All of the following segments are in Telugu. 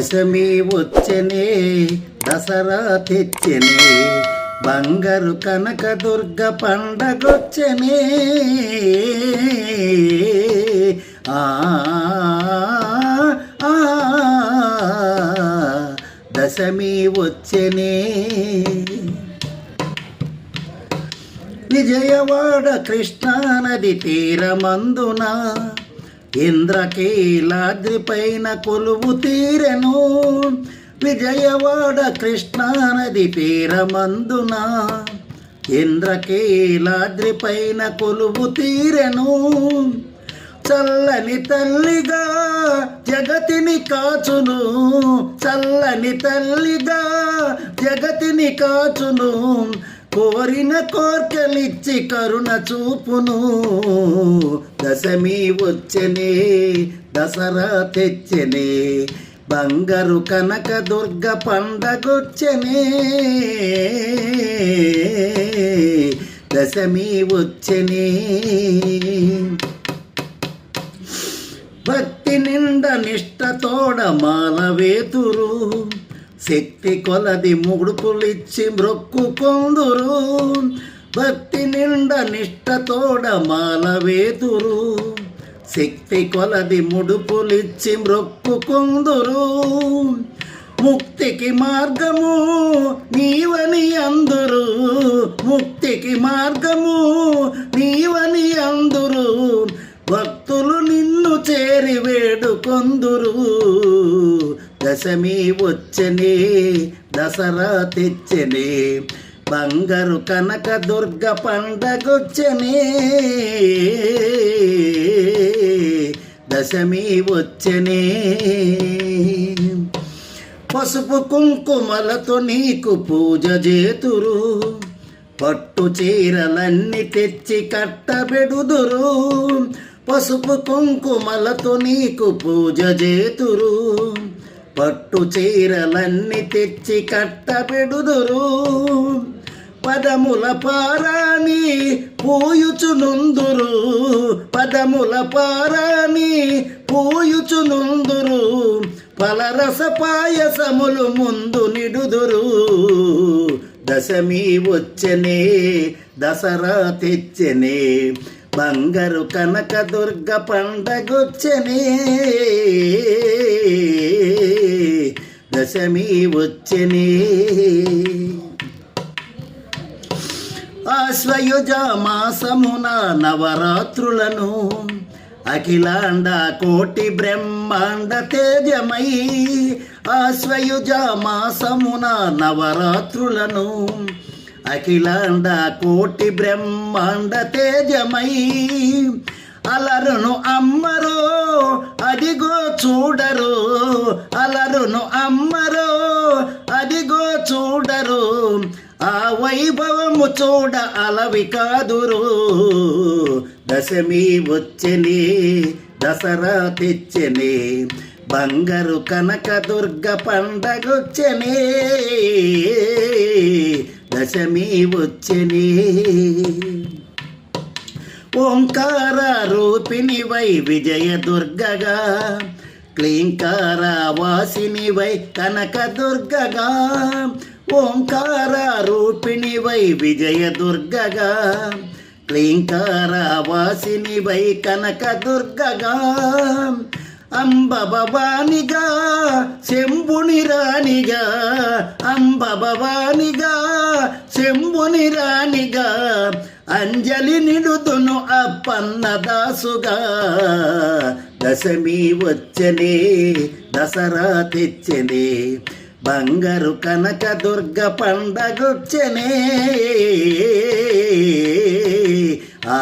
దశమి వచ్చెనే దసరా తెచ్చెనే బంగారు కనక దుర్గ పండగొచ్చెనే. ఆ ఆ, దశమి వచ్చెనే. విజయవాడ కృష్ణానది తీరమందున ఇంద్రకీలాద్రి పైన కొలువు తీరెను. విజయవాడ కృష్ణానది తీరమందున ఇంద్రకీలాద్రి పైన కొలువు తీరెను. చల్లని తల్లిగా జగతిని కాచును. చల్లని తల్లిగా జగతిని కాచును. కోరిన కోర్కెలిచ్చి కరుణ చూపును. దశమి వచ్చెనే దసరా తెచ్చెనే బంగారు కనక దుర్గ పండగొచ్చెనే. దశమి వచ్చెనే. భక్తి నిండ నిష్ఠతోడ మాల వేతురు. శక్తి కొలది ముడుపులిచ్చి మ్రొక్కు కొందురు. భక్తి నిండ నిష్టతోడ మాల వేతురు శక్తి కొలది ముడుపులిచ్చి మ్రొక్కు కొందురు. ముక్తికి మార్గము నీవని అందురు. ముక్తికి మార్గము నీవని అందురు. భక్తులు నిన్ను చేరి వేడుకొందురు. దశమి వచ్చనే దసరా తెచ్చనే బంగారు కనక దుర్గ పండగొచ్చనే. దశమి వచ్చనే. పసుపు కుంకుమలతో నీకు పూజ చేతురు పట్టు చీరలన్నీ తెచ్చి కట్టబెడుదురు. పసుపు కుంకుమలతో నీకు పూజ చేతురు పట్టు చీరలన్నీ తెచ్చి కట్టబెడుదురు. పదముల పారాని పోయుచునుందురు. పదముల పారాని పోయుచునుందురు. పలరస పాయసములు ముందు నిడుదురు. దశమి వచ్చనే దసరా తెచ్చనే బంగారు కనక దుర్గ పండగొచ్చెనే. దశమి వచ్చెనే. ఆశ్వయుజ మాసమున నవరాత్రులను అఖిలాండ కోటి బ్రహ్మాండ తేజమై ఆశ్వయుజ మాసమున నవరాత్రులను అఖిలాండ కోటి బ్రహ్మాండ తేజమై అలరును అమ్మరో అదిగో చూడరు అలరును అమ్మ వైభవము చూడ అలవి కాదురు. దశమి వచ్చెనే దసరా తెచ్చెనే బంగారు కనక దుర్గ పండగొచ్చెనే. దశమి వచ్చెనే. ఓంకార రూపిణివై విజయ దుర్గగా క్లీంకార వాసినివై కనక దుర్గగా రూపిణివై విజయ దుర్గగా క్లీంకార వాసినివై కనక దుర్గగా. అంబ భవానిగా శంభుని రాణిగా అంబ భవానిగా శంభుని రాణిగా. అంజలి నిడుతును అప్పన్న దాసుగా దశమి వచ్చనే దసరా తెచ్చనే. బంగారు కనక దుర్గ పండగొచ్చనే. ఆ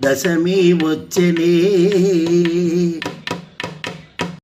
దశమి వచ్చనే.